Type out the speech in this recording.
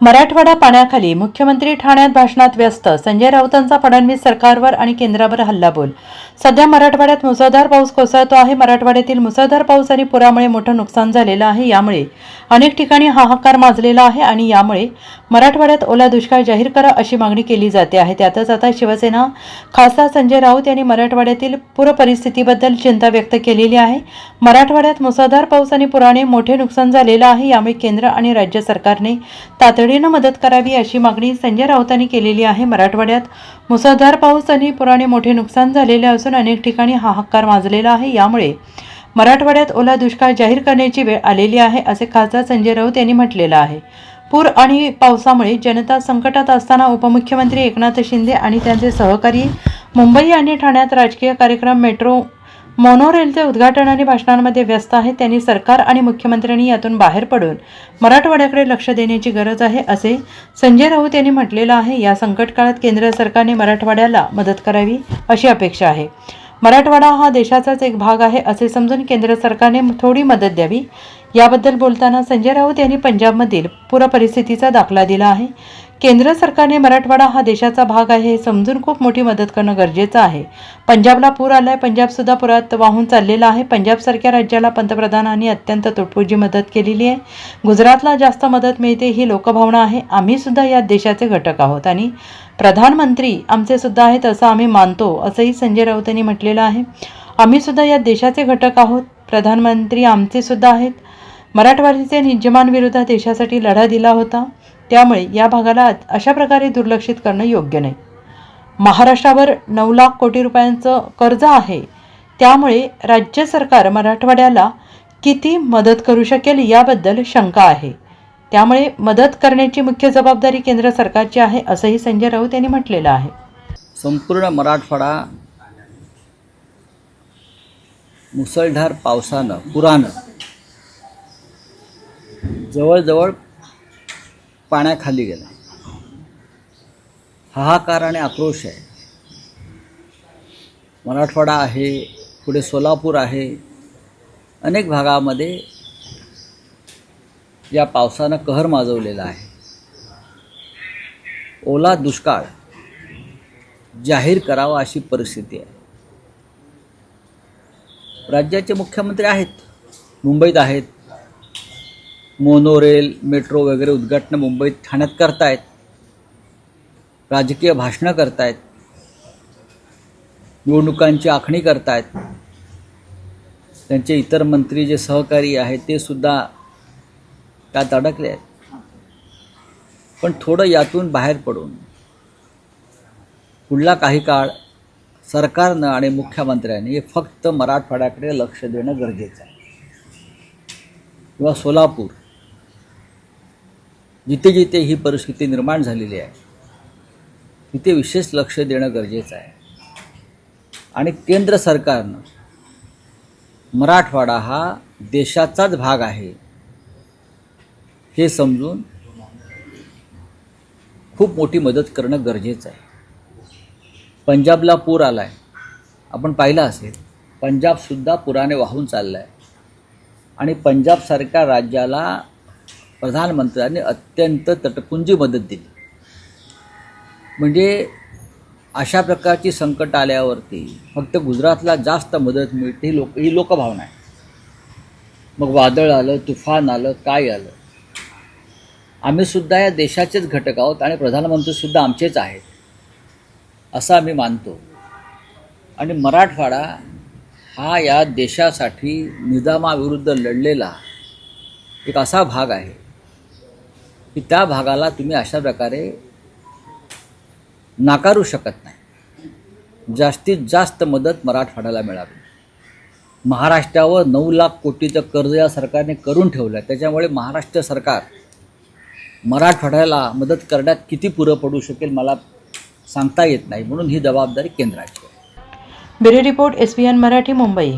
मराठवाडा पाण्याखाली मुख्यमंत्री ठाण्यात भाषणात व्यस्त संजय राऊतांचा फडणवीस सरकारवर आणि केंद्रावर हल्लाबोल. सध्या मराठवाड्यात मुसळधार पाऊस कोसळतो आहे मराठवाड्यातील मुसळधार पाऊस आणि पुरामुळे मोठं नुकसान झालेलं आहे यामुळे अनेक ठिकाणी हाहाकार माजलेला आहे आणि यामुळे मराठवाड्यात ओला दुष्काळ जाहीर करा अशी मागणी केली जाते आहे. त्यातच आता शिवसेना खासदार संजय राऊत यांनी मराठवाड्यातील पूरपरिस्थितीबद्दल चिंता व्यक्त केलेली आहे. मराठवाड्यात मुसळधार पाऊस आणि पुराने मोठे नुकसान झालेलं आहे यामुळे केंद्र आणि राज्य सरकारने तातडी मदत करावी अशी मागणी संजय राऊतांनी केलेली आहे. मराठवाड्यात मुसळधार पाऊस आणि पुराने मोठे नुकसान झालेले असून अनेक ठिकाणी हाहाकार माजलेला आहे. यामुळे मराठवाड्यात ओला दुष्काळ जाहीर करण्याची वेळ आलेली आहे असे खासदार संजय राऊत यांनी म्हटलेलं आहे. पूर आणि पावसामुळे जनता संकटात असताना उपमुख्यमंत्री एकनाथ शिंदे आणि त्यांचे सहकारी मुंबई आणि ठाण्यात राजकीय कार्यक्रम मेट्रो मोनोरेलचे उद्घाटन आणि भाषणांमध्ये व्यस्त आहेत त्यांनी सरकार आणि मुख्यमंत्र्यांनी यातून बाहेर पडून मराठवाड्याकडे लक्ष देण्याची गरज आहे असे संजय राऊत यांनी म्हटलेलं आहे. या संकट काळात केंद्र सरकारने मराठवाड्याला मदत करावी अशी अपेक्षा आहे. मराठवाडा हा देशाचाच एक भाग आहे असे समजून केंद्र सरकारने थोडी मदत द्यावी. याबद्दल बोलताना संजय राऊत यांनी पंजाबमधील पूर परिस्थितीचा दाखला दिला आहे. केंद्र सरकारने मराठवाडा हा देशाचा भाग आहे हे समजून खूप मोठी मदत करणं गरजेचं आहे. पंजाबला पूर आलाय पंजाबसुद्धा पुरात वाहून चाललेला आहे. पंजाबसारख्या राज्याला पंतप्रधानांनी अत्यंत तुटपुंजी मदत केलेली आहे. गुजरातला जास्त मदत मिळते ही लोकभावना आहे. आम्हीसुद्धा या देशाचे घटक आहोत आणि प्रधानमंत्री आमचे सुद्धा आहेत असं आम्ही मानतो असंही संजय राऊत यांनी म्हटलेलं आहे. आम्हीसुद्धा या देशाचे घटक आहोत. प्रधानमंत्री आमचे सुद्धा आहेत. मराठवाडीचे निजमांविरोधात देशासाठी लढा दिला होता. त्यामुळे या भागाला अशा प्रकारे दुर्लक्षित करणं योग्य नाही. महाराष्ट्रावर नऊ लाख कोटी रुपयांचं कर्ज आहे. त्यामुळे राज्य सरकार मराठवाड्याला किती मदत करू शकेल याबद्दल शंका आहे. त्यामुळे मदत करण्याची मुख्य जबाबदारी केंद्र सरकारची आहे असंही संजय राऊत यांनी म्हटलेलं आहे. संपूर्ण मराठवाडा मुसळधार पावसानं पुरानं जवळजवळ पाण्याखाली गेला. हाहाकार आणि आक्रोश आहे. मराठवाडा आहे पुढे सोलापूर आहे. अनेक भागामध्ये या पावसानं कहर माजवलेला आहे. ओला दुष्काळ जाहीर करावा अशी परिस्थिती आहे. राज्याचे मुख्यमंत्री आहेत मुंबईत आहेत मोनोरेल मेट्रो वगैरे उद्घाटनं मुंबईत ठाण्यात करतायत. राजकीय भाषणं करतायत. निवडणुकांची आखणी करतायत. त्यांचे इतर मंत्री जे सहकारी आहेत ते सुद्धा त्यात अडकले आहेत. पण थोडं यातून बाहेर पडून पुढला काही काळ सरकारनं आणि मुख्यमंत्र्यांनी फक्त मराठवाड्याकडे लक्ष देणं गरजेचं आहे. किंवा सोलापूर जिथे जिथे ही परिस्थिती निर्माण झालेली आहे तिथे विशेष लक्ष देणं गरजेचं आहे. आणि केंद्र सरकारनं मराठवाडा हा देशाचाच भाग आहे हे समजून खूप मोठी मदत करणं गरजेचं आहे. पंजाबला पूर आला आहे आपण पाहिलं असेल पंजाबसुद्धा पुराने वाहून चाललं आहे आणि पंजाबसारख्या राज्याला प्रधानमंत्र्यांनी अत्यंत तटपुंजी मदत दिली. म्हणजे अशा प्रकारची संकट आल्यावरती फक्त गुजरातला जास्त मदत मिळते ही लोक ही लोकभावना आहे. मग वादळ आलं तुफान आलं काय आलं? आम्हीसुद्धा या देशाचेच घटक आहोत आणि प्रधानमंत्रीसुद्धा आमचेच आहेत असं आम्ही मानतो. आणि मराठवाडा हा या देशासाठी निजामाविरुद्ध लढलेला एक असा भाग आहे. की त्या भागाला तुम्ही अशा प्रकारे नाकारू शकत नाही. जास्तीत जास्त मदत मराठवाड्याला मिळावी. महाराष्ट्रावर नऊ लाख कोटीचं कर्ज या सरकारने करून ठेवलं आहे त्याच्यामुळे महाराष्ट्र सरकार मराठवाड्याला मदत करण्यात किती पुरं पडू शकेल मला सांगता येत नाही. म्हणून ही जबाबदारी केंद्राची आहे. Bureau report S Marathi Mumbai.